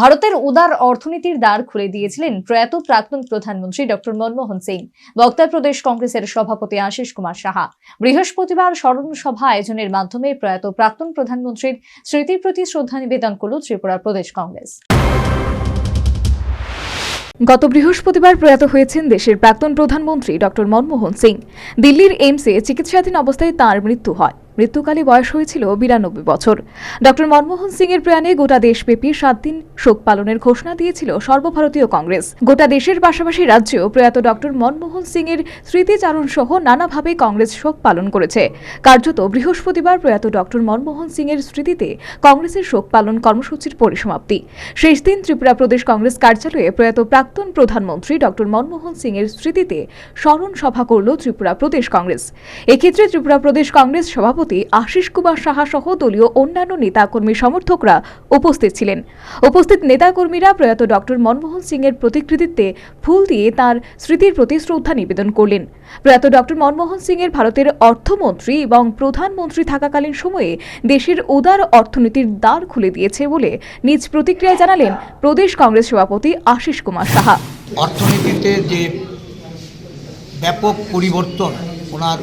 ভারতের উদার অর্থনীতির দ্বার খুলে দিয়েছিলেন প্রয়াত প্রাক্তন প্রধানমন্ত্রী ডক্টর মনমোহন সিং। বক্তা প্রদেশ কংগ্রেসের সভাপতি আশিস কুমার সাহা। বৃহস্পতিবার স্মরণ সভা আয়োজনের মাধ্যমে প্রয়াত প্রাক্তন প্রধানমন্ত্রীর স্মৃতির প্রতি শ্রদ্ধা নিবেদন করল ত্রিপুরা প্রদেশ কংগ্রেস। গত বৃহস্পতিবার প্রয়াত হয়েছেন দেশের প্রাক্তন প্রধানমন্ত্রী ডক্টর মনমোহন সিং। দিল্লির এইমসে চিকিৎসাধীন অবস্থায় তাঁর মৃত্যু হয়। মৃত্যুকালে বয়স হয়েছিল বিরানব্বই বছর। ডক্টর মনমোহন সিং এর প্রয়াণে গোটা দেশব্যাপী সাত দিন শোক পালনের ঘোষণা দিয়েছিল সর্বভারতীয় কংগ্রেস। গোটা দেশের পাশাপাশি রাজ্যেও প্রয়াত ডক্টর মনমোহন সিং এর স্মৃতিচারণ সহ নানাভাবে কংগ্রেস শোক পালন করেছে। কার্যত বৃহস্পতিবার প্রয়াত ডক্টর মনমোহন সিং এর স্মৃতিতে কংগ্রেসের শোক পালন কর্মসূচির পরিসমাপ্তি। শেষ দিন ত্রিপুরা প্রদেশ কংগ্রেস কার্যালয়ে প্রয়াত প্রাক্তন প্রধানমন্ত্রী ডক্টর মনমোহন সিং এর স্মৃতিতে স্মরণ সভা করল ত্রিপুরা প্রদেশ কংগ্রেস। এক্ষেত্রে ত্রিপুরা প্রদেশ কংগ্রেস সভাপতি আশিস কুমার সাহা সহ দলীয় অন্যান্য নেতাকর্মী সমর্থকরা উপস্থিত ছিলেন। উপস্থিত নেতাকর্মীরা প্রয়াত ডক্টর মনমোহন সিং এর প্রতিকৃতিত্বে ফুল দিয়ে তার স্মৃতির প্রতি শ্রদ্ধা নিবেদন করলেন। প্রয়াত ডক্টর মনমোহন সিং এর ভারতের অর্থমন্ত্রী এবং প্রধানমন্ত্রী থাকাকালীন সময়ে দেশের উদার অর্থনীতির দ্বার খুলে দিয়েছে বলে নিজ প্রতিক্রিয়ায় জানালেন প্রদেশ কংগ্রেস সভাপতি আশিস কুমার সাহা। অর্থনীতিতে যে ব্যাপক পরিবর্তন ওনার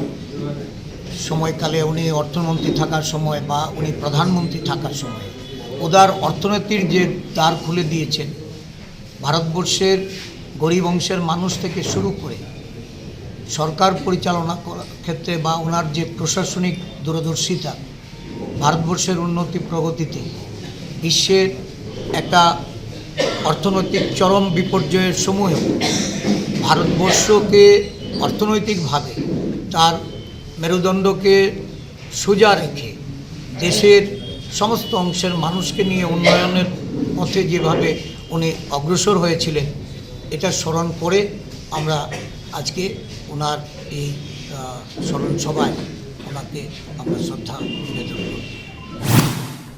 সময়কালে উনি অর্থমন্ত্রী থাকার সময় বা উনি প্রধানমন্ত্রী থাকার সময় উদার অর্থনীতির যে দ্বার খুলে দিয়েছেন, ভারতবর্ষের গরিব অংশের মানুষ থেকে শুরু করে সরকার পরিচালনা করার ক্ষেত্রে বা ওনার যে প্রশাসনিক দূরদর্শিতা ভারতবর্ষের উন্নতি প্রগতিতে, বিশ্বের একটা অর্থনৈতিক চরম বিপর্যয়ের সমূহেও ভারতবর্ষকে অর্থনৈতিকভাবে তার মেরুদণ্ডকে সোজা রেখে দেশের সমস্ত অংশের মানুষকে নিয়ে উন্নয়নের পথে যেভাবে উনি অগ্রসর হয়েছিলেন, এটা স্মরণ করে আমরা আজকে ওনার এই স্মরণ সভায় ওনাকে আমরা শ্রদ্ধা নিবেদন করি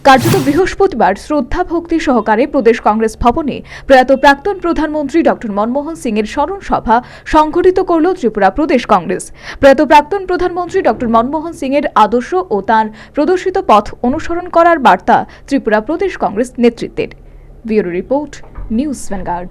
কার্যত বৃহস্পতিবার শ্রদ্ধা ভক্তি সহকারে প্রদেশ কংগ্রেস ভবনে প্রয়াত প্রাক্তন প্রধানমন্ত্রী ডক্টর মনমোহন সিং এর স্মরণ সভা সংগঠিত করল ত্রিপুরা প্রদেশ কংগ্রেস। প্রয়াত প্রাক্তন প্রধানমন্ত্রী ডক্টর মনমোহন সিং এর আদর্শ ও তাঁর প্রদর্শিত পথ অনুসরণ করার বার্তা ত্রিপুরা প্রদেশ কংগ্রেস নেতৃত্বের। Bureau report, news vanguard.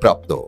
प्राप्त हो